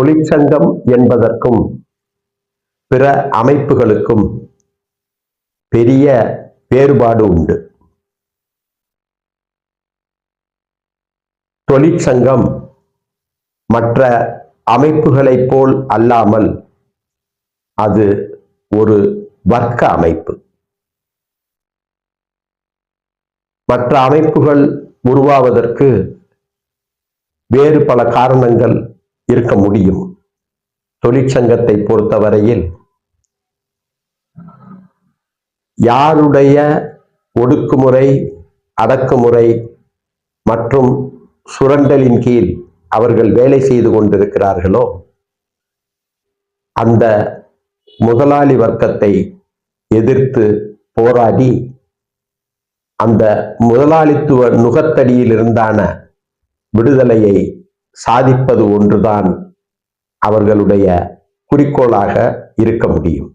தொழிற்சங்கம் என்பதற்கும் பிற அமைப்புகளுக்கும் பெரிய வேறுபாடு உண்டு. தொழிற்சங்கம் மற்ற அமைப்புகளைப் போல் அல்லாமல் அது ஒரு வர்க்க அமைப்பு. மற்ற அமைப்புகள் உருவாவதற்கு வேறு பல காரணங்கள் இருக்க முடியும். தொழிற்சங்கத்தை பொறுத்தவரையில் யாருடைய ஒடுக்குமுறை அடக்குமுறை மற்றும் சுரண்டலின் கீழ் அவர்கள் வேலை செய்து கொண்டிருக்கிறார்களோ அந்த முதலாளி வர்க்கத்தை எதிர்த்து போராடி அந்த முதலாளித்துவ நுகத்தடியில் இருந்தான விடுதலையை சாதிப்பது ஒன்றுதான் அவர்களுடைய குறிக்கோளாக இருக்க முடியும்.